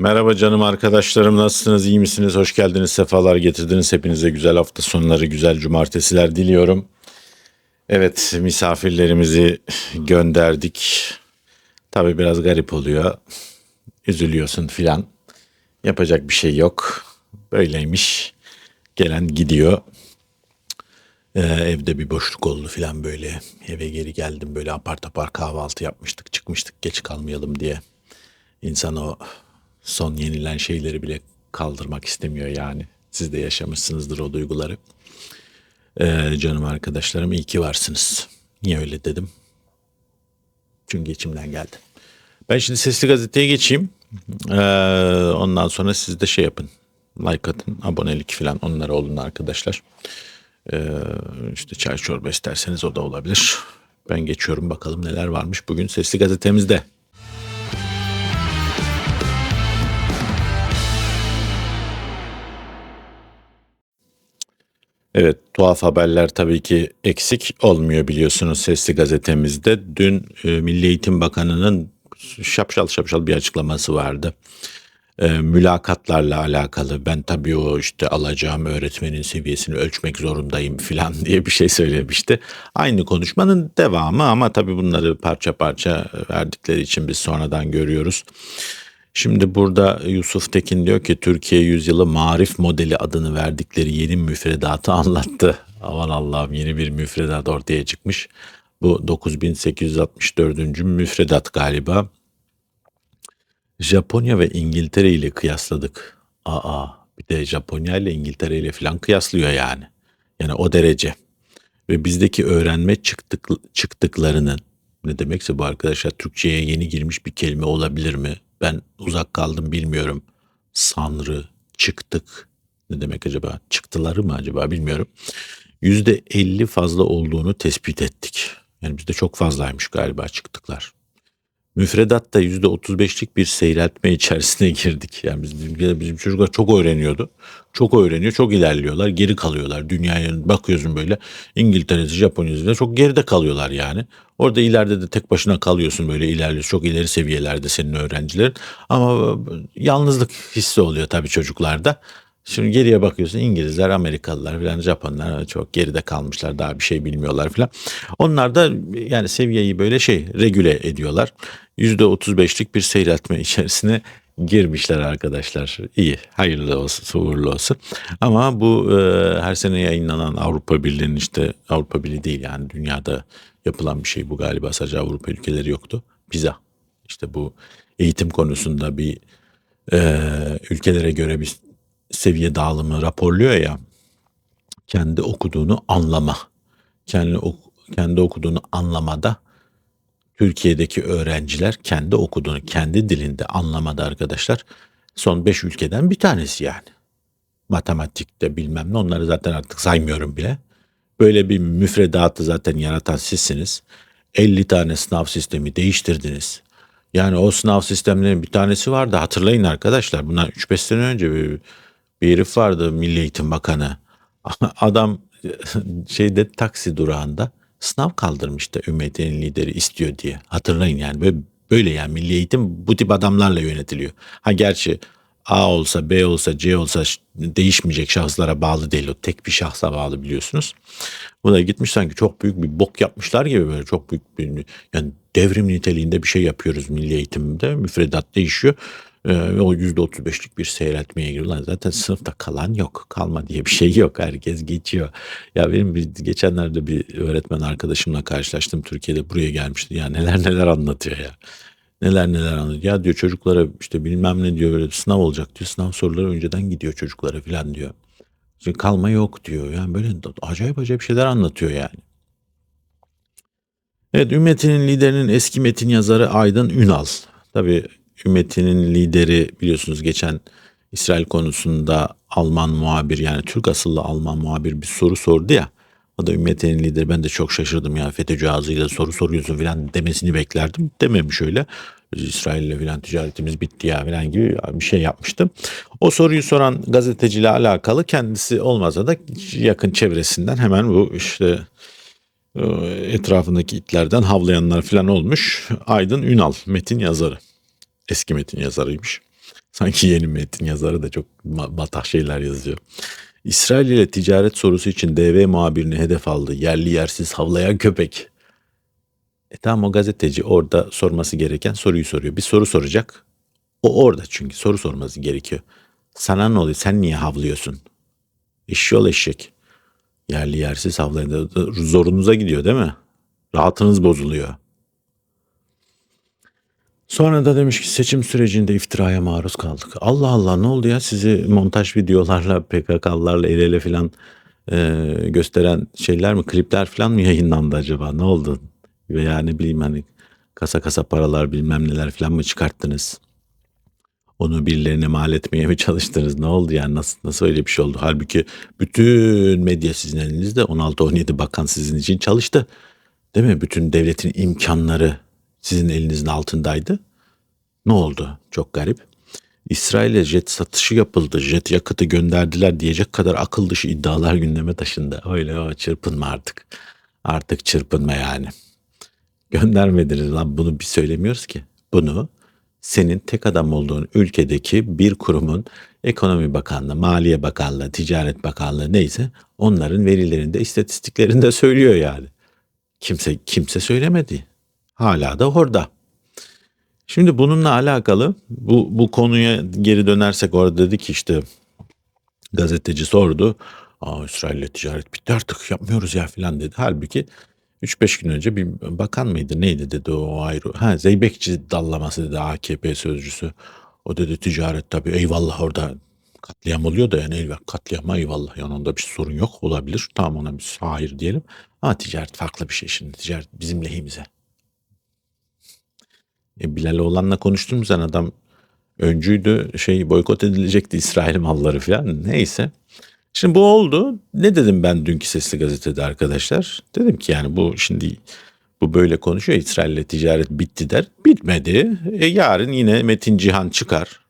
Merhaba canım arkadaşlarım nasılsınız iyi misiniz? Hoş geldiniz sefalar getirdiniz. Hepinize güzel hafta sonları güzel cumartesiler diliyorum. Evet misafirlerimizi gönderdik. Tabi biraz garip oluyor. Üzülüyorsun filan. Yapacak bir şey yok. Böyleymiş. Gelen gidiyor. Ee, evde bir boşluk oldu filan böyle. Eve geri geldim böyle apar topar kahvaltı yapmıştık çıkmıştık geç kalmayalım diye. İnsan o son yenilen şeyleri bile kaldırmak istemiyor yani. Siz de yaşamışsınızdır o duyguları. Ee, canım arkadaşlarım iyi ki varsınız. Niye öyle dedim? Çünkü içimden geldi. Ben şimdi Sesli Gazete'ye geçeyim. Ee, ondan sonra siz de şey yapın. Like atın, abonelik falan onlara olun arkadaşlar. Ee, işte çay çorba isterseniz o da olabilir. Ben geçiyorum bakalım neler varmış bugün Sesli Gazetemizde. Evet, tuhaf haberler tabii ki eksik olmuyor biliyorsunuz Sesli Gazetemizde. Dün e, Milli Eğitim Bakanı'nın şapşal şapşal bir açıklaması vardı. E, mülakatlarla alakalı ben tabii o işte alacağım öğretmenin seviyesini ölçmek zorundayım filan diye bir şey söylemişti. Aynı konuşmanın devamı ama tabii bunları parça parça verdikleri için biz sonradan görüyoruz. Şimdi burada Yusuf Tekin diyor ki Türkiye yüzyılı marif modeli adını verdikleri yeni müfredatı anlattı. Aman Allah'ım yeni bir müfredat ortaya çıkmış. Bu 9864. müfredat galiba. Japonya ve İngiltere ile kıyasladık. Aa bir de Japonya ile İngiltere ile falan kıyaslıyor yani. Yani o derece. Ve bizdeki öğrenme çıktık, çıktıklarının ne demekse bu arkadaşlar Türkçe'ye yeni girmiş bir kelime olabilir mi? Ben uzak kaldım bilmiyorum. Sanrı, çıktık. Ne demek acaba? Çıktıları mı acaba bilmiyorum. Yüzde elli fazla olduğunu tespit ettik. Yani bizde çok fazlaymış galiba çıktıklar. Müfredatta yüzde otuz beşlik bir seyreltme içerisine girdik. Yani bizim, bizim çocuklar çok öğreniyordu. Çok öğreniyor, çok ilerliyorlar, geri kalıyorlar. Dünyaya bakıyorsun böyle İngiltere'si, Japonya'sı çok geride kalıyorlar yani. Orada ileride de tek başına kalıyorsun böyle ilerliyorsun. Çok ileri seviyelerde senin öğrencilerin. Ama yalnızlık hissi oluyor tabii çocuklarda. Şimdi geriye bakıyorsun İngilizler, Amerikalılar falan Japonlar çok geride kalmışlar daha bir şey bilmiyorlar falan. Onlar da yani seviyeyi böyle şey regüle ediyorlar. %35'lik bir seyretme içerisine girmişler arkadaşlar. İyi, hayırlı olsun, uğurlu olsun. Ama bu e, her sene yayınlanan Avrupa Birliği'nin işte Avrupa Birliği değil yani dünyada yapılan bir şey bu galiba sadece Avrupa ülkeleri yoktu. PISA işte bu eğitim konusunda bir e, ülkelere göre bir seviye dağılımı raporluyor ya kendi okuduğunu anlama kendi kendi okuduğunu anlamada Türkiye'deki öğrenciler kendi okuduğunu kendi dilinde anlamada arkadaşlar son 5 ülkeden bir tanesi yani. Matematikte bilmem ne onları zaten artık saymıyorum bile. Böyle bir müfredatı zaten yaratan sizsiniz. 50 tane sınav sistemi değiştirdiniz. Yani o sınav sistemlerinin bir tanesi vardı hatırlayın arkadaşlar. Bundan 3-5 sene önce bir, bir herif vardı Milli Eğitim Bakanı. Adam şeyde taksi durağında sınav kaldırmıştı ümmetin lideri istiyor diye. Hatırlayın yani böyle, böyle yani milli eğitim bu tip adamlarla yönetiliyor. Ha gerçi A olsa B olsa C olsa değişmeyecek şahıslara bağlı değil o tek bir şahsa bağlı biliyorsunuz. Bu da gitmiş sanki çok büyük bir bok yapmışlar gibi böyle çok büyük bir yani devrim niteliğinde bir şey yapıyoruz milli eğitimde müfredat değişiyor. Ee, o %35'lik bir seyretmeye giriyorlar. Zaten sınıfta kalan yok. Kalma diye bir şey yok. Herkes geçiyor. Ya benim bir, geçenlerde bir öğretmen arkadaşımla karşılaştım. Türkiye'de buraya gelmişti. Ya neler neler anlatıyor ya. Neler neler anlatıyor. Ya diyor çocuklara işte bilmem ne diyor böyle sınav olacak diyor. Sınav soruları önceden gidiyor çocuklara falan diyor. Şimdi kalma yok diyor. Yani böyle acayip acayip şeyler anlatıyor yani. Evet Ümmetinin liderinin eski metin yazarı Aydın Ünal. Tabii Ümmetinin lideri biliyorsunuz geçen İsrail konusunda Alman muhabir yani Türk asıllı Alman muhabir bir soru sordu ya. O da Ümmetinin lideri ben de çok şaşırdım ya FETÖ'cü ağzıyla soru soruyorsun falan demesini beklerdim. Dememiş öyle. İsrail ile filan ticaretimiz bitti ya falan gibi bir şey yapmıştım. O soruyu soran gazeteciyle alakalı kendisi olmasa da yakın çevresinden hemen bu işte e, etrafındaki itlerden havlayanlar falan olmuş. Aydın Ünal metin yazarı. Eski metin yazarıymış. Sanki yeni metin yazarı da çok matah şeyler yazıyor. İsrail ile ticaret sorusu için DV muhabirini hedef aldı. Yerli yersiz havlayan köpek. E tamam o gazeteci orada sorması gereken soruyu soruyor. Bir soru soracak. O orada çünkü soru sorması gerekiyor. Sana ne oluyor? Sen niye havlıyorsun? Eşyol eşek. Yerli yersiz havlayan. Zorunuza gidiyor değil mi? Rahatınız bozuluyor. Sonra da demiş ki seçim sürecinde iftiraya maruz kaldık. Allah Allah ne oldu ya sizi montaj videolarla PKK'lılarla el ele falan e, gösteren şeyler mi klipler falan mı yayınlandı acaba ne oldu? Veya ne bileyim hani kasa kasa paralar bilmem neler falan mı çıkarttınız? Onu birilerine mal etmeye mi çalıştınız? Ne oldu yani? Nasıl, nasıl öyle bir şey oldu? Halbuki bütün medya sizin elinizde. 16-17 bakan sizin için çalıştı. Değil mi? Bütün devletin imkanları sizin elinizin altındaydı. Ne oldu? Çok garip. İsrail'e jet satışı yapıldı. Jet yakıtı gönderdiler diyecek kadar akıl dışı iddialar gündeme taşındı. Öyle o çırpınma artık. Artık çırpınma yani. Göndermediniz lan bunu bir söylemiyoruz ki. Bunu senin tek adam olduğun ülkedeki bir kurumun ekonomi bakanlığı, maliye bakanlığı, ticaret bakanlığı neyse onların verilerinde, istatistiklerinde söylüyor yani. Kimse kimse söylemedi. Hala da orada. Şimdi bununla alakalı bu, bu konuya geri dönersek orada dedi ki işte gazeteci sordu. Aa İsrail'le ticaret bitti artık yapmıyoruz ya filan dedi. Halbuki 3-5 gün önce bir bakan mıydı neydi dedi o ayrı. Ha Zeybekçi dallaması dedi AKP sözcüsü. O dedi ticaret tabii eyvallah orada katliam oluyor da yani eyvallah katliama eyvallah yani bir sorun yok olabilir. Tamam ona biz hayır diyelim. Ama ticaret farklı bir şey şimdi ticaret bizim lehimize. E, Bilal Oğlan'la konuştum sen adam öncüydü şey boykot edilecekti İsrail malları falan neyse. Şimdi bu oldu. Ne dedim ben dünkü Sesli Gazete'de arkadaşlar? Dedim ki yani bu şimdi bu böyle konuşuyor. İsrail'le ticaret bitti der. Bitmedi. E, yarın yine Metin Cihan çıkar.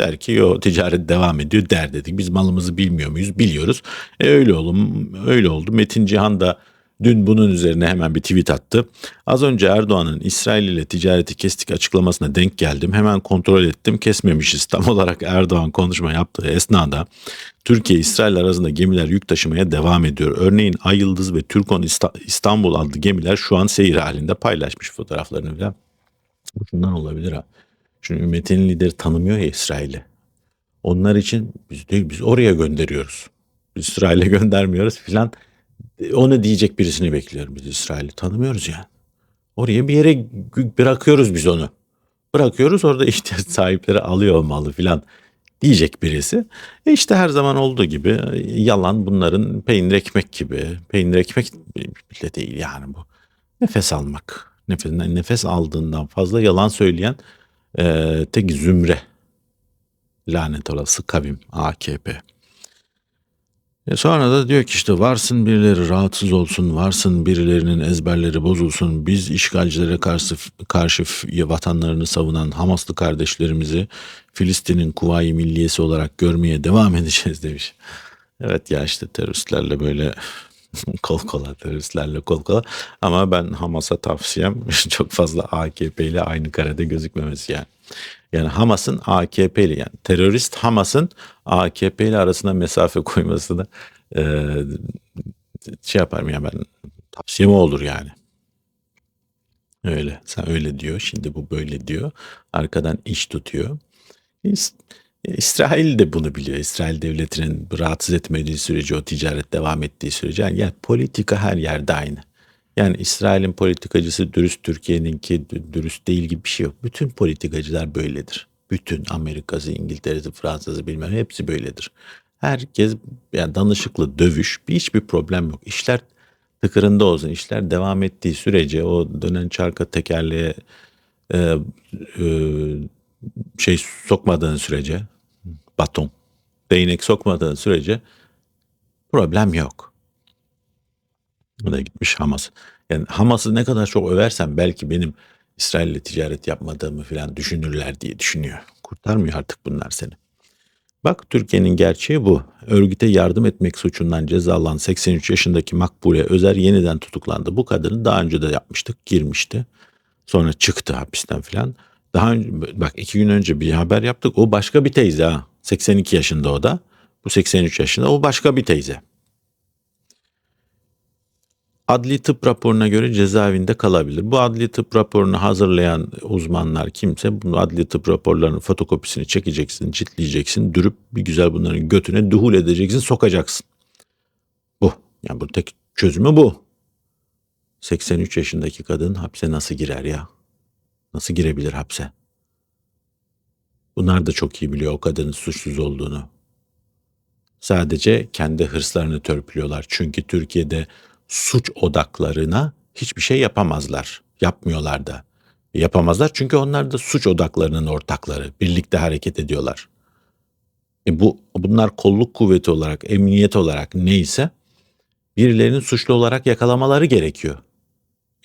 Der ki yo ticaret devam ediyor der dedik. Biz malımızı bilmiyor muyuz? Biliyoruz. E, öyle olum öyle oldu. Metin Cihan da dün bunun üzerine hemen bir tweet attı. Az önce Erdoğan'ın İsrail ile ticareti kestik açıklamasına denk geldim. Hemen kontrol ettim. Kesmemişiz. Tam olarak Erdoğan konuşma yaptığı esnada Türkiye İsrail arasında gemiler yük taşımaya devam ediyor. Örneğin Ay Yıldız ve Türkon İsta- İstanbul adlı gemiler şu an seyir halinde paylaşmış fotoğraflarını falan. Bu şundan olabilir ha. Çünkü Metin'in lideri tanımıyor ya İsrail'i. Onlar için biz değil biz oraya gönderiyoruz. İsrail'e göndermiyoruz filan. Onu diyecek birisini bekliyorum biz İsrail'i tanımıyoruz yani. Oraya bir yere bırakıyoruz biz onu. Bırakıyoruz orada ihtiyaç sahipleri alıyor olmalı filan diyecek birisi. E işte her zaman olduğu gibi e, yalan bunların peynir ekmek gibi. Peynir ekmek bile değil yani bu. Nefes almak. Nefes, nefes aldığından fazla yalan söyleyen e, tek zümre. Lanet olası kavim AKP. E sonra da diyor ki işte varsın birileri rahatsız olsun, varsın birilerinin ezberleri bozulsun. Biz işgalcilere karşı karşı vatanlarını savunan Hamaslı kardeşlerimizi Filistin'in kuvayi milliyesi olarak görmeye devam edeceğiz demiş. Evet ya işte teröristlerle böyle kol kola, teröristlerle kol kola. Ama ben Hamas'a tavsiyem çok fazla AKP ile aynı karede gözükmemesi yani. Yani Hamas'ın AKP ile yani terörist Hamas'ın AKP ile arasına mesafe koymasını e, şey yaparım ya ben tavsiyem olur yani. Öyle. Sen öyle diyor. Şimdi bu böyle diyor. Arkadan iş tutuyor. İs- İsrail de bunu biliyor. İsrail devletinin rahatsız etmediği sürece o ticaret devam ettiği sürece yani politika her yerde aynı. Yani İsrail'in politikacısı dürüst, Türkiye'ninki dü- dürüst değil gibi bir şey yok. Bütün politikacılar böyledir. Bütün Amerika'sı, İngiltere'si, Fransa'sı bilmem hepsi böyledir. Herkes yani danışıklı dövüş bir hiçbir problem yok. İşler tıkırında olsun. İşler devam ettiği sürece o dönen çarka tekerleğe e, e, şey sokmadığın sürece baton, değnek sokmadığın sürece problem yok. O gitmiş Hamas. Yani Hamas'ı ne kadar çok översen belki benim İsrail'le ticaret yapmadığımı falan düşünürler diye düşünüyor. Kurtarmıyor artık bunlar seni. Bak Türkiye'nin gerçeği bu. Örgüte yardım etmek suçundan cezalanan 83 yaşındaki Makbule Özer yeniden tutuklandı. Bu kadını daha önce de yapmıştık, girmişti. Sonra çıktı hapisten filan. Daha önce, bak iki gün önce bir haber yaptık. O başka bir teyze ha. 82 yaşında o da. Bu 83 yaşında. O başka bir teyze. Adli tıp raporuna göre cezaevinde kalabilir. Bu adli tıp raporunu hazırlayan uzmanlar kimse bu adli tıp raporlarının fotokopisini çekeceksin, ciltleyeceksin, dürüp bir güzel bunların götüne duhul edeceksin, sokacaksın. Bu. Yani bu tek çözümü bu. 83 yaşındaki kadın hapse nasıl girer ya? Nasıl girebilir hapse? Bunlar da çok iyi biliyor o kadının suçsuz olduğunu. Sadece kendi hırslarını törpülüyorlar. Çünkü Türkiye'de suç odaklarına hiçbir şey yapamazlar. Yapmıyorlar da. Yapamazlar çünkü onlar da suç odaklarının ortakları. Birlikte hareket ediyorlar. E bu bunlar kolluk kuvveti olarak, emniyet olarak neyse birilerinin suçlu olarak yakalamaları gerekiyor.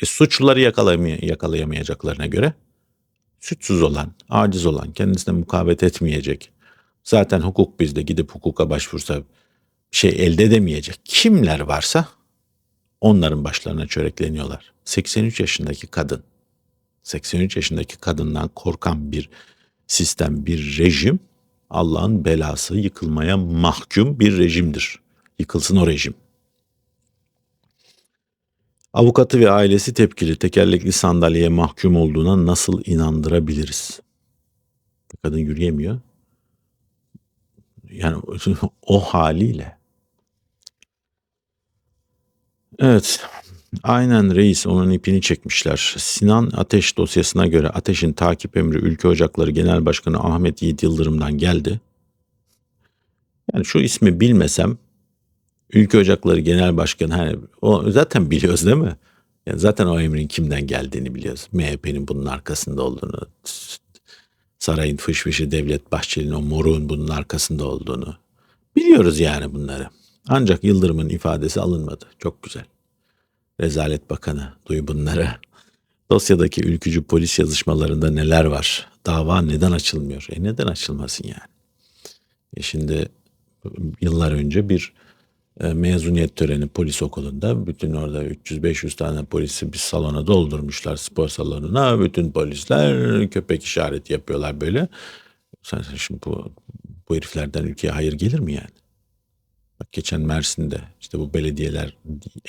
E suçluları yakalamay- yakalayamayacaklarına göre suçsuz olan, aciz olan, kendisine mukavemet etmeyecek. Zaten hukuk bizde gidip hukuka başvursa şey elde edemeyecek. Kimler varsa onların başlarına çörekleniyorlar. 83 yaşındaki kadın, 83 yaşındaki kadından korkan bir sistem, bir rejim Allah'ın belası yıkılmaya mahkum bir rejimdir. Yıkılsın o rejim. Avukatı ve ailesi tepkili tekerlekli sandalyeye mahkum olduğuna nasıl inandırabiliriz? Kadın yürüyemiyor. Yani o haliyle. Evet. Aynen reis onun ipini çekmişler. Sinan Ateş dosyasına göre Ateş'in takip emri Ülke Ocakları Genel Başkanı Ahmet Yiğit Yıldırım'dan geldi. Yani şu ismi bilmesem Ülke Ocakları Genel Başkanı hani o zaten biliyoruz değil mi? Yani zaten o emrin kimden geldiğini biliyoruz. MHP'nin bunun arkasında olduğunu, sarayın fışfışı Devlet Bahçeli'nin o moruğun bunun arkasında olduğunu biliyoruz yani bunları. Ancak Yıldırım'ın ifadesi alınmadı. Çok güzel. Rezalet Bakanı duy bunları. Dosyadaki ülkücü polis yazışmalarında neler var? Dava neden açılmıyor? E neden açılmasın yani? E şimdi yıllar önce bir e, mezuniyet töreni polis okulunda bütün orada 300-500 tane polisi bir salona doldurmuşlar spor salonuna. Bütün polisler köpek işareti yapıyorlar böyle. Sen şimdi bu, bu heriflerden ülkeye hayır gelir mi yani? Bak geçen Mersin'de işte bu belediyeler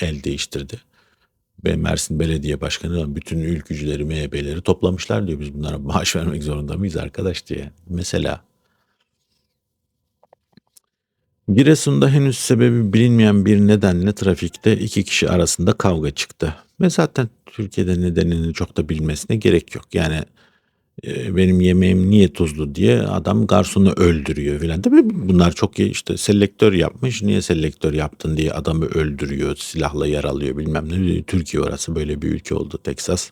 el değiştirdi. Ve Mersin Belediye Başkanı bütün ülkücüleri, MHP'leri toplamışlar diyor. Biz bunlara maaş vermek zorunda mıyız arkadaş diye. Mesela Giresun'da henüz sebebi bilinmeyen bir nedenle trafikte iki kişi arasında kavga çıktı. Ve zaten Türkiye'de nedenini çok da bilmesine gerek yok. Yani e, benim yemeğim niye tuzlu diye adam garsonu öldürüyor filan. Tabii bunlar çok iyi işte selektör yapmış. Niye selektör yaptın diye adamı öldürüyor, silahla yaralıyor bilmem ne. Türkiye orası böyle bir ülke oldu Teksas.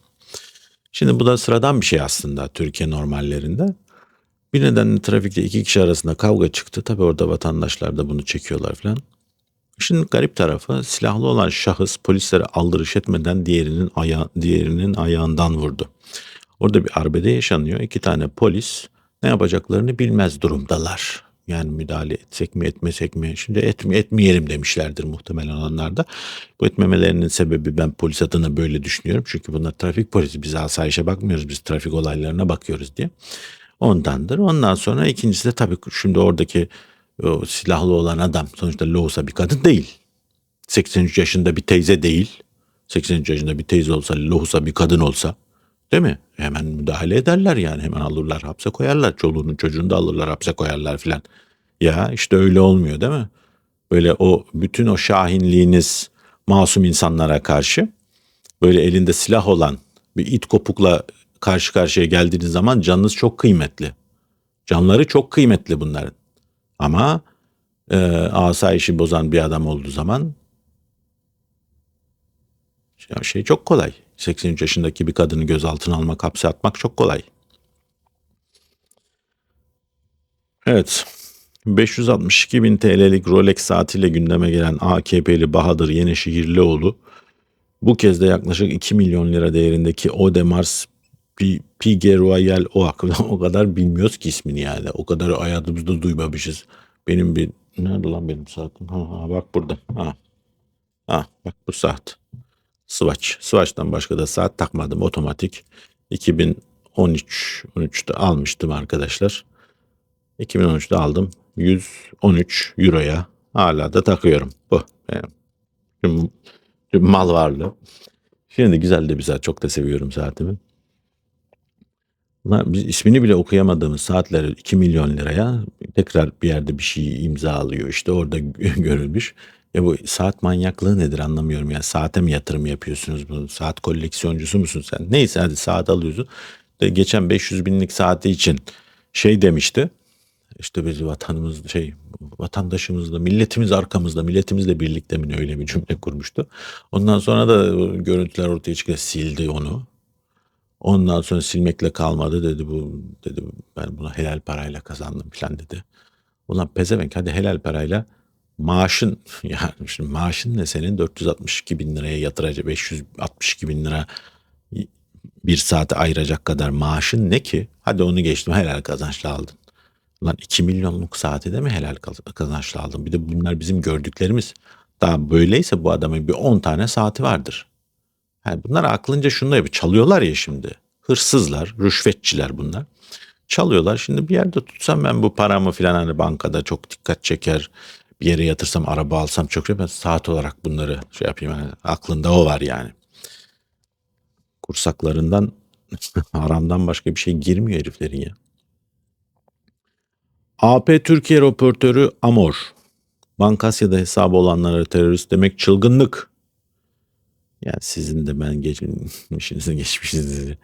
Şimdi bu da sıradan bir şey aslında Türkiye normallerinde. Bir nedenle trafikte iki kişi arasında kavga çıktı. Tabii orada vatandaşlar da bunu çekiyorlar falan. Şimdi garip tarafı silahlı olan şahıs polislere aldırış etmeden diğerinin aya diğerinin ayağından vurdu. Orada bir arbede yaşanıyor. İki tane polis ne yapacaklarını bilmez durumdalar. Yani müdahale etsek mi etmesek mi? Şimdi etme, etmeyelim demişlerdir muhtemelen onlar da. Bu etmemelerinin sebebi ben polis adına böyle düşünüyorum. Çünkü bunlar trafik polisi. Biz asayişe bakmıyoruz. Biz trafik olaylarına bakıyoruz diye. Ondandır. Ondan sonra ikincisi de tabii şimdi oradaki o silahlı olan adam sonuçta Loğusa bir kadın değil. 83 yaşında bir teyze değil. 83 yaşında bir teyze olsa Loğusa bir kadın olsa değil mi? Hemen müdahale ederler yani hemen alırlar hapse koyarlar. Çoluğunu çocuğunu da alırlar hapse koyarlar filan. Ya işte öyle olmuyor değil mi? Böyle o bütün o şahinliğiniz masum insanlara karşı böyle elinde silah olan bir it kopukla karşı karşıya geldiğiniz zaman canınız çok kıymetli. Canları çok kıymetli bunların. Ama e, asayişi bozan bir adam olduğu zaman şey çok kolay. 83 yaşındaki bir kadını gözaltına almak, hapse atmak çok kolay. Evet. 562 bin TL'lik Rolex saatiyle gündeme gelen AKP'li Bahadır Yenişehirlioğlu bu kez de yaklaşık 2 milyon lira değerindeki Audemars Piguet Royal o hakkında o kadar bilmiyoruz ki ismini yani. O kadar hayatımızda duymamışız. Benim bir nerede lan benim saatim? Ha, ha bak burada. Ha. Ha bak bu saat. Swatch. Swatch'tan başka da saat takmadım otomatik. 2013 13'te almıştım arkadaşlar. 2013'te aldım. 113 euroya hala da takıyorum. Bu benim mal varlığı. Şimdi güzel de bir saat. Çok da seviyorum saatimi. Biz ismini bile okuyamadığımız saatler 2 milyon liraya tekrar bir yerde bir şey imzalıyor. İşte orada görülmüş. Ya bu saat manyaklığı nedir anlamıyorum ya. Saate mi yatırım yapıyorsunuz bunu? Saat koleksiyoncusu musun sen? Neyse hadi saat alıyorsun. De geçen 500 binlik saati için şey demişti. İşte biz vatanımız şey vatandaşımızla milletimiz arkamızda milletimizle birlikte mi öyle bir cümle kurmuştu. Ondan sonra da görüntüler ortaya çıkıyor sildi onu. Ondan sonra silmekle kalmadı dedi bu dedi ben bunu helal parayla kazandım filan dedi. Ulan pezevenk hadi helal parayla maaşın yani şimdi maaşın ne senin 462 bin liraya yatıracak 562 bin lira bir saate ayıracak kadar maaşın ne ki? Hadi onu geçtim helal kazançla aldın. Lan 2 milyonluk saati de mi helal kazançla aldın? Bir de bunlar bizim gördüklerimiz. Daha böyleyse bu adamın bir 10 tane saati vardır. Yani bunlar aklınca şunu yapıyor. Çalıyorlar ya şimdi. Hırsızlar, rüşvetçiler bunlar. Çalıyorlar. Şimdi bir yerde tutsam ben bu paramı filan hani bankada çok dikkat çeker. Bir yere yatırsam, araba alsam çok şey. Ben saat olarak bunları şey yapayım. Yani aklında o var yani. Kursaklarından haramdan başka bir şey girmiyor heriflerin ya. AP Türkiye röportörü Amor. Bankasya'da hesabı olanlara terörist demek çılgınlık. Yani sizin de ben geçmişinizin geçmişinizi.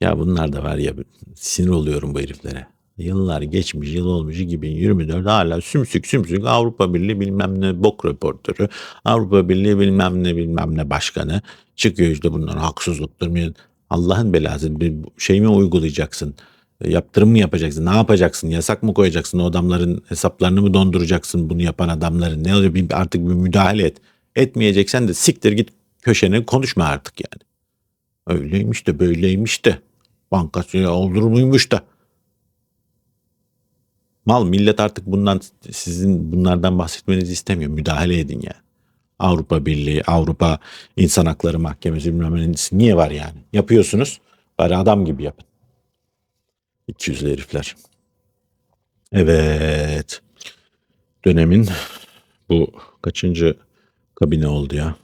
Ya bunlar da var ya sinir oluyorum bu heriflere. Yıllar geçmiş, yıl olmuş 2024 hala sümsük sümsük Avrupa Birliği bilmem ne bok reportörü, Avrupa Birliği bilmem ne bilmem ne başkanı çıkıyor işte bunlar haksızlıktır. Allah'ın belası bir şey mi uygulayacaksın? Yaptırım mı yapacaksın? Ne yapacaksın? Yasak mı koyacaksın? O adamların hesaplarını mı donduracaksın bunu yapan adamların? Ne oluyor? Bir, artık bir müdahale et. Etmeyeceksen de siktir git köşene konuşma artık yani. Öyleymiş de böyleymiş de. Bankası olur muymuş da. Mal millet artık bundan sizin bunlardan bahsetmenizi istemiyor. Müdahale edin yani. Avrupa Birliği, Avrupa İnsan Hakları Mahkemesi bilmem niye var yani? Yapıyorsunuz. Bari adam gibi yapın. 200 herifler. Evet. Dönemin bu kaçıncı kabine oldu ya?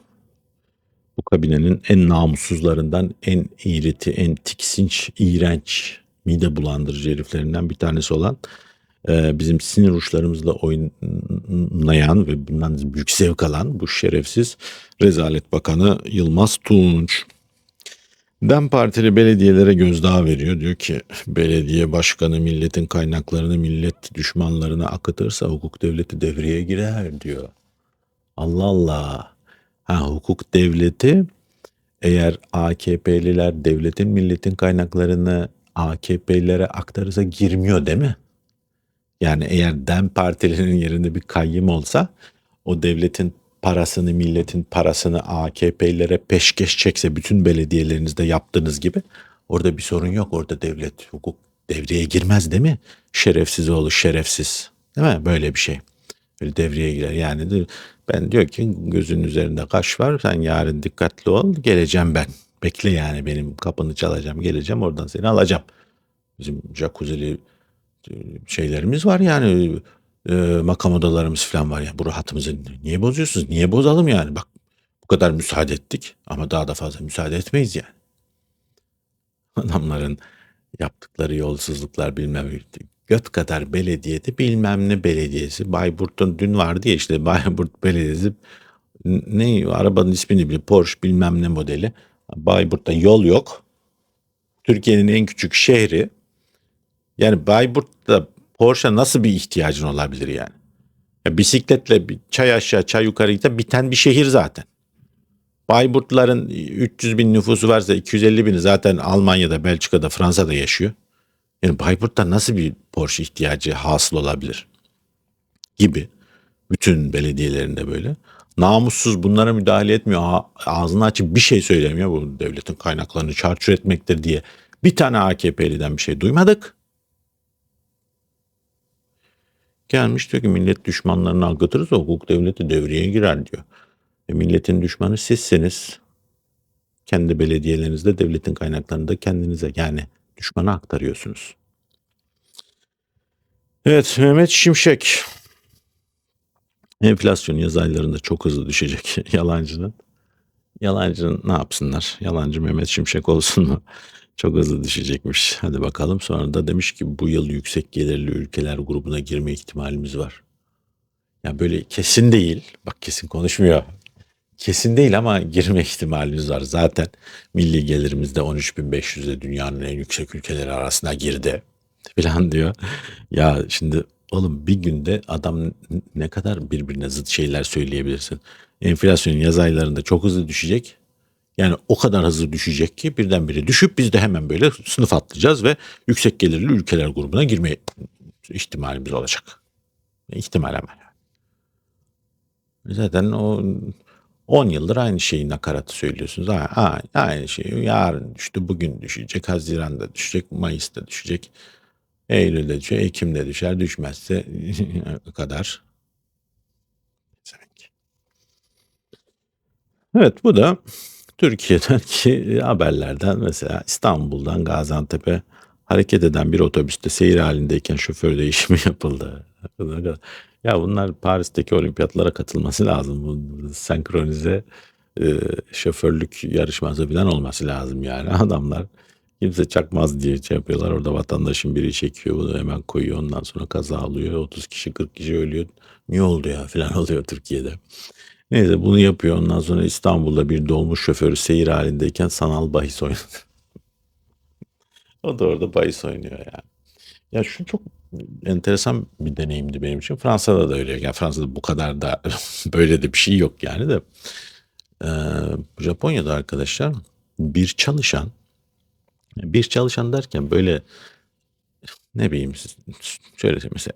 Bu kabinenin en namussuzlarından, en iğreti, en tiksinç, iğrenç, mide bulandırıcı heriflerinden bir tanesi olan e, bizim sinir uçlarımızla oynayan ve bundan büyük zevk alan bu şerefsiz Rezalet Bakanı Yılmaz Tunç. DEM Partili belediyelere gözdağı veriyor. Diyor ki belediye başkanı milletin kaynaklarını millet düşmanlarına akıtırsa hukuk devleti devreye girer diyor. Allah Allah. Ha, hukuk devleti eğer AKP'liler devletin milletin kaynaklarını AKP'lilere aktarırsa girmiyor değil mi? Yani eğer DEM partilerinin yerinde bir kayyım olsa o devletin parasını, milletin parasını AKP'lilere peşkeş çekse bütün belediyelerinizde yaptığınız gibi orada bir sorun yok. Orada devlet hukuk devreye girmez değil mi? Şerefsiz oğlu şerefsiz. Değil mi? Böyle bir şey. Böyle devreye girer. Yani ben diyor ki gözünün üzerinde kaş var. Sen yarın dikkatli ol. Geleceğim ben. Bekle yani benim kapını çalacağım. Geleceğim oradan seni alacağım. Bizim jacuzzi'li şeylerimiz var yani e, makam odalarımız falan var ya bu rahatımızı niye bozuyorsunuz? Niye bozalım yani? Bak bu kadar müsaade ettik ama daha da fazla müsaade etmeyiz yani. Adamların yaptıkları yolsuzluklar bilmem göt kadar belediyede bilmem ne belediyesi. Bayburt'un dün vardı ya işte Bayburt Belediyesi ne arabanın ismini bile Porsche bilmem ne modeli. Bayburt'ta yol yok. Türkiye'nin en küçük şehri. Yani Bayburt'ta Porsche nasıl bir ihtiyacın olabilir yani? Ya bisikletle bir çay aşağı çay yukarı gitse biten bir şehir zaten. Bayburtların 300 bin nüfusu varsa 250 bini zaten Almanya'da, Belçika'da, Fransa'da yaşıyor. Yani Bayburt'ta nasıl bir Porsche ihtiyacı hasıl olabilir? Gibi. Bütün belediyelerinde böyle. Namussuz bunlara müdahale etmiyor. Ağzını açıp bir şey söylemiyor. Bu devletin kaynaklarını çarçur etmektir diye. Bir tane AKP'liden bir şey duymadık. Gelmiş diyor ki millet düşmanlarını akıtırsa hukuk devleti devreye girer diyor. E milletin düşmanı sizsiniz. Kendi belediyelerinizde devletin kaynaklarını da kendinize yani düşmana aktarıyorsunuz. Evet Mehmet Şimşek. Enflasyon yaz aylarında çok hızlı düşecek yalancının. Yalancının ne yapsınlar? Yalancı Mehmet Şimşek olsun mu? Çok hızlı düşecekmiş. Hadi bakalım. Sonra da demiş ki bu yıl yüksek gelirli ülkeler grubuna girme ihtimalimiz var. Ya böyle kesin değil. Bak kesin konuşmuyor. Kesin değil ama girme ihtimalimiz var. Zaten milli gelirimizde 13.500'e dünyanın en yüksek ülkeleri arasına girdi falan diyor. Ya şimdi oğlum bir günde adam ne kadar birbirine zıt şeyler söyleyebilirsin. Enflasyon yaz aylarında çok hızlı düşecek. Yani o kadar hızlı düşecek ki birdenbire düşüp biz de hemen böyle sınıf atlayacağız ve yüksek gelirli ülkeler grubuna girme ihtimalimiz olacak. İhtimal ama. Zaten o 10 yıldır aynı şeyi nakaratı söylüyorsunuz. Ha, ha, aynı şey. Yarın düştü, bugün düşecek, Haziran'da düşecek, Mayıs'ta düşecek, Eylül'de düşer, Ekim'de düşer, düşmezse kadar. Evet bu da Türkiye'deki haberlerden mesela İstanbul'dan Gaziantep'e hareket eden bir otobüste seyir halindeyken şoför değişimi yapıldı. Ya bunlar Paris'teki olimpiyatlara katılması lazım. Bu senkronize e, şoförlük yarışması falan olması lazım yani. Adamlar kimse çakmaz diye şey yapıyorlar. Orada vatandaşın biri çekiyor bunu hemen koyuyor. Ondan sonra kaza alıyor. 30 kişi 40 kişi ölüyor. Niye oldu ya falan oluyor Türkiye'de. Neyse bunu yapıyor. Ondan sonra İstanbul'da bir dolmuş şoförü seyir halindeyken sanal bahis oynadı. o da orada bahis oynuyor yani. Ya şu çok enteresan bir deneyimdi benim için. Fransa'da da öyle. Yani Fransa'da bu kadar da böyle de bir şey yok yani de. Ee, Japonya'da arkadaşlar bir çalışan bir çalışan derken böyle ne bileyim şöyle mesela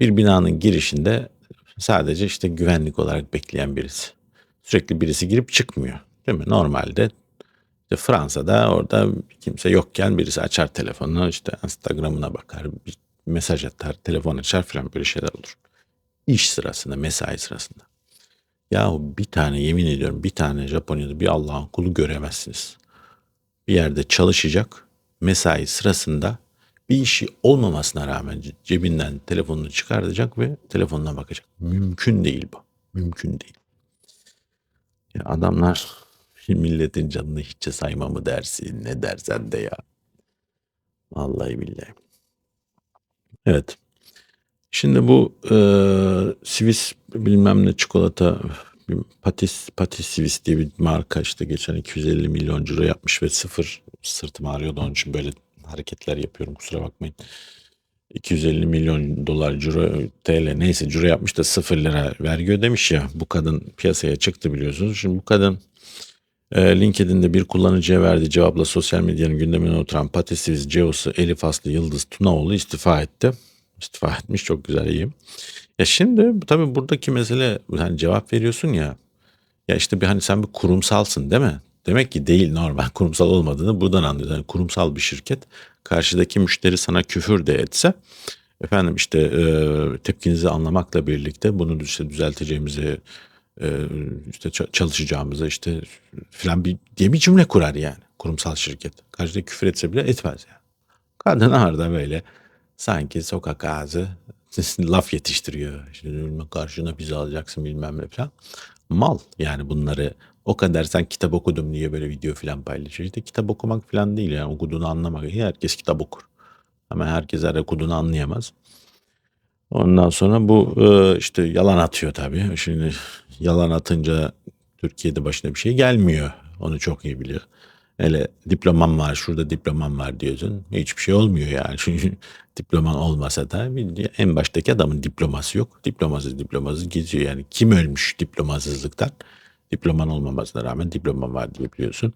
bir binanın girişinde sadece işte güvenlik olarak bekleyen birisi. Sürekli birisi girip çıkmıyor. Değil mi? Normalde işte Fransa'da orada kimse yokken birisi açar telefonunu işte Instagram'ına bakar, bir mesaj atar, telefon açar falan böyle şeyler olur. İş sırasında, mesai sırasında. Yahu bir tane yemin ediyorum bir tane Japonya'da bir Allah'ın kulu göremezsiniz. Bir yerde çalışacak mesai sırasında bir işi olmamasına rağmen cebinden telefonunu çıkartacak ve telefonuna bakacak. Mümkün değil bu. Mümkün değil. Ya adamlar milletin canını hiççe sayma mı dersin ne dersen de ya. Vallahi billahi. Evet. Şimdi bu e, Swiss bilmem ne çikolata Patis, Patis Swiss diye bir marka işte geçen 250 milyon euro yapmış ve sıfır sırtım ağrıyordu onun için böyle hareketler yapıyorum kusura bakmayın. 250 milyon dolar euro TL neyse euro yapmış da sıfır lira vergi ödemiş ya bu kadın piyasaya çıktı biliyorsunuz. Şimdi bu kadın e, LinkedIn'de bir kullanıcıya verdiği cevapla sosyal medyanın gündemine oturan Patisiz Ceos'u Elif Aslı Yıldız Tunaoğlu istifa etti. İstifa etmiş çok güzel iyiyim. Ya şimdi tabii buradaki mesele hani cevap veriyorsun ya. Ya işte bir hani sen bir kurumsalsın değil mi? Demek ki değil normal kurumsal olmadığını buradan anlıyoruz. Yani kurumsal bir şirket karşıdaki müşteri sana küfür de etse efendim işte e, tepkinizi anlamakla birlikte bunu işte düzelteceğimizi e, işte çalışacağımızı işte filan bir diye bir cümle kurar yani kurumsal şirket. Karşıda küfür etse bile etmez yani. Kadın orada böyle sanki sokak ağzı laf yetiştiriyor. İşte karşına bizi alacaksın bilmem ne falan. Mal yani bunları o kadar sen kitap okudum diye böyle video falan paylaşıyor. İşte kitap okumak falan değil yani okuduğunu anlamak. Herkes kitap okur. Ama herkes her okuduğunu anlayamaz. Ondan sonra bu e, işte yalan atıyor tabii. Şimdi yalan atınca Türkiye'de başına bir şey gelmiyor. Onu çok iyi biliyor. Hele diplomam var, şurada diplomam var diyorsun. Hiçbir şey olmuyor yani. Çünkü diploman olmasa da en baştaki adamın diploması yok. Diplomasız diplomasız geziyor yani. Kim ölmüş diplomasızlıktan? Diploman olmamasına rağmen diploman var diye biliyorsun.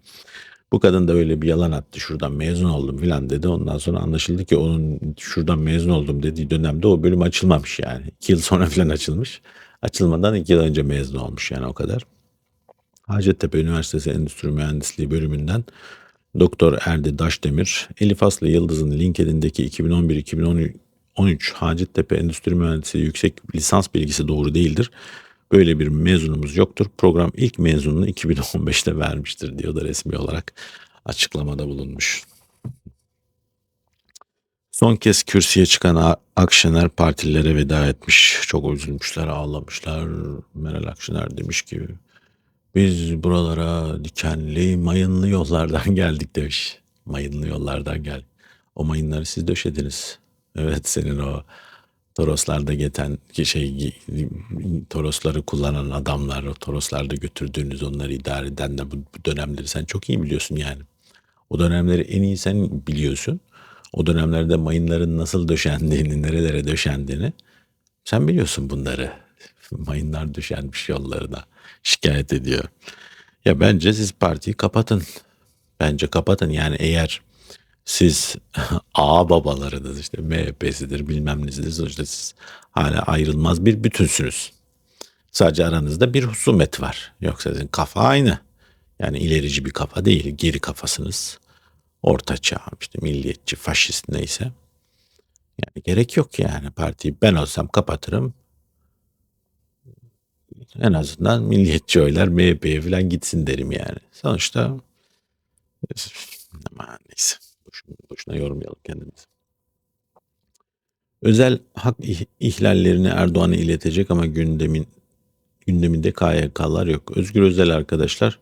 Bu kadın da öyle bir yalan attı. Şuradan mezun oldum filan dedi. Ondan sonra anlaşıldı ki onun şuradan mezun oldum dediği dönemde o bölüm açılmamış yani. İki yıl sonra filan açılmış. Açılmadan iki yıl önce mezun olmuş yani o kadar. Hacettepe Üniversitesi Endüstri Mühendisliği bölümünden Doktor Erdi Daşdemir, Elif Aslı Yıldız'ın LinkedIn'deki 2011-2013 Hacettepe Endüstri Mühendisliği yüksek lisans bilgisi doğru değildir. Böyle bir mezunumuz yoktur. Program ilk mezununu 2015'te vermiştir diyor da resmi olarak açıklamada bulunmuş. Son kez kürsüye çıkan Akşener partililere veda etmiş. Çok üzülmüşler, ağlamışlar. Meral Akşener demiş ki biz buralara dikenli, mayınlı yollardan geldik demiş. Mayınlı yollardan geldik. O mayınları siz döşediniz. Evet senin o Toroslarda geçen ki şey Torosları kullanan adamlar, Toroslarda götürdüğünüz onları idare eden de bu, bu dönemleri sen çok iyi biliyorsun yani. O dönemleri en iyi sen biliyorsun. O dönemlerde mayınların nasıl döşendiğini, nerelere döşendiğini sen biliyorsun bunları. Mayınlar döşenmiş yollarına şikayet ediyor. Ya bence siz partiyi kapatın. Bence kapatın. Yani eğer siz A babalarınız işte MHP'sidir bilmem nesidir sonuçta siz hala ayrılmaz bir bütünsünüz. Sadece aranızda bir husumet var. Yoksa sizin kafa aynı. Yani ilerici bir kafa değil. Geri kafasınız. Orta çağ işte milliyetçi, faşist neyse. Yani gerek yok yani partiyi ben olsam kapatırım. En azından milliyetçi oylar MHP'ye falan gitsin derim yani. Sonuçta ama neyse boşuna, boşuna yormayalım kendimizi. Özel hak ih- ihlallerini Erdoğan'a iletecek ama gündemin gündeminde KYK'lar yok. Özgür Özel arkadaşlar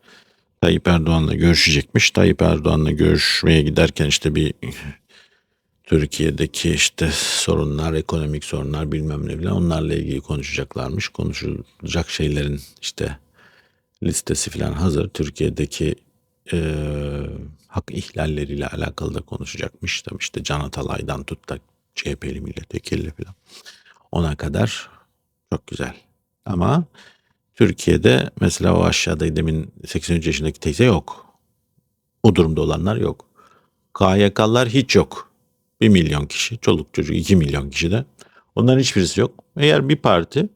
Tayyip Erdoğan'la görüşecekmiş. Tayyip Erdoğan'la görüşmeye giderken işte bir Türkiye'deki işte sorunlar, ekonomik sorunlar bilmem ne bile onlarla ilgili konuşacaklarmış. Konuşulacak şeylerin işte listesi falan hazır. Türkiye'deki eee, hak ihlalleriyle alakalı da konuşacakmış. Tabii işte Can Atalay'dan tut da CHP'li milletvekili falan. Ona kadar çok güzel. Ama Türkiye'de mesela o aşağıda demin 83 yaşındaki teyze yok. O durumda olanlar yok. KYK'lar hiç yok. 1 milyon kişi, çoluk çocuk 2 milyon kişi de. Onların hiçbirisi yok. Eğer bir parti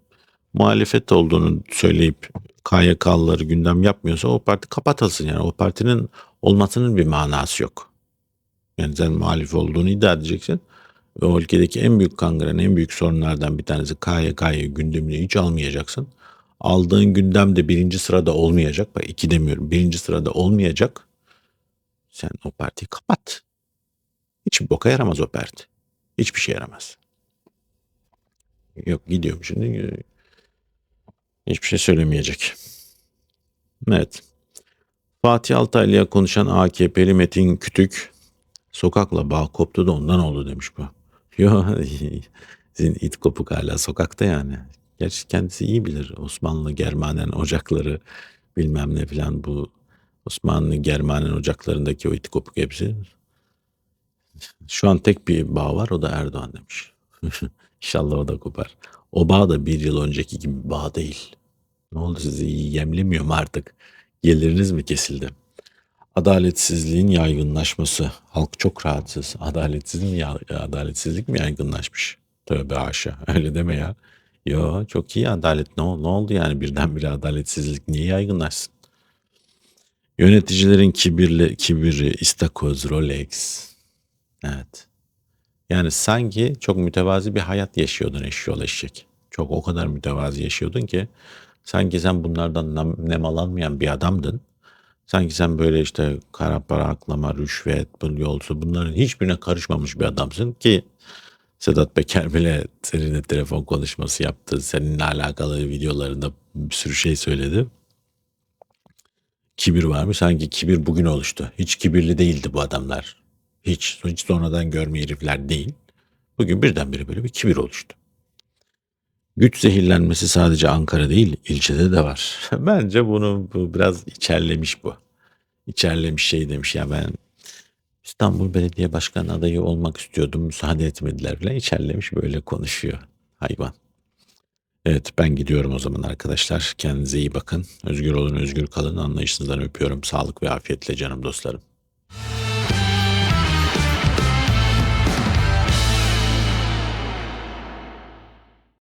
muhalefet olduğunu söyleyip KYK'lıları gündem yapmıyorsa o parti kapatılsın. Yani o partinin olmasının bir manası yok. Yani sen muhalif olduğunu iddia edeceksin. Ve o ülkedeki en büyük kangren, en büyük sorunlardan bir tanesi KYK'yı gündemine hiç almayacaksın. Aldığın gündem de birinci sırada olmayacak. Bak iki demiyorum. Birinci sırada olmayacak. Sen o partiyi kapat. Hiçbir boka yaramaz o parti. Hiçbir şey yaramaz. Yok gidiyorum şimdi. Hiçbir şey söylemeyecek. Evet. Fatih Altaylı'ya konuşan AKP'li Metin Kütük sokakla bağ koptu da ondan oldu demiş bu. Yo sizin it kopuk hala sokakta yani. Gerçi kendisi iyi bilir. Osmanlı Germanen ocakları bilmem ne filan bu Osmanlı Germanen ocaklarındaki o it kopuk hepsi. Şu an tek bir bağ var o da Erdoğan demiş. İnşallah o da kopar. O bağ da bir yıl önceki gibi bağ değil. Ne oldu sizi yemlemiyor mu artık? Geliriniz mi kesildi? Adaletsizliğin yaygınlaşması. Halk çok rahatsız. Adaletsiz mi adaletsizlik mi yaygınlaşmış? Tövbe haşa. Öyle deme ya. Yo çok iyi adalet. Ne, ne oldu yani birdenbire adaletsizlik niye yaygınlaşsın? Yöneticilerin kibirli, kibiri, istakoz, Rolex. Evet. Yani sanki çok mütevazi bir hayat yaşıyordun eşyol eşek. Çok o kadar mütevazi yaşıyordun ki sanki sen bunlardan nem- nemalanmayan bir adamdın. Sanki sen böyle işte kara para aklama, rüşvet, yolsu bunların hiçbirine karışmamış bir adamsın ki Sedat Peker bile seninle telefon konuşması yaptı. Seninle alakalı videolarında bir sürü şey söyledi. Kibir varmış. Sanki kibir bugün oluştu. Hiç kibirli değildi bu adamlar. Hiç, hiç sonradan görme herifler değil. Bugün birdenbire böyle bir kibir oluştu. Güç zehirlenmesi sadece Ankara değil, ilçede de var. Bence bunu bu biraz içerlemiş bu. İçerlemiş şey demiş ya ben İstanbul Belediye Başkanı adayı olmak istiyordum, müsaade etmediler falan. İçerlemiş böyle konuşuyor hayvan. Evet ben gidiyorum o zaman arkadaşlar. Kendinize iyi bakın. Özgür olun, özgür kalın. Anlayışınızdan öpüyorum. Sağlık ve afiyetle canım dostlarım.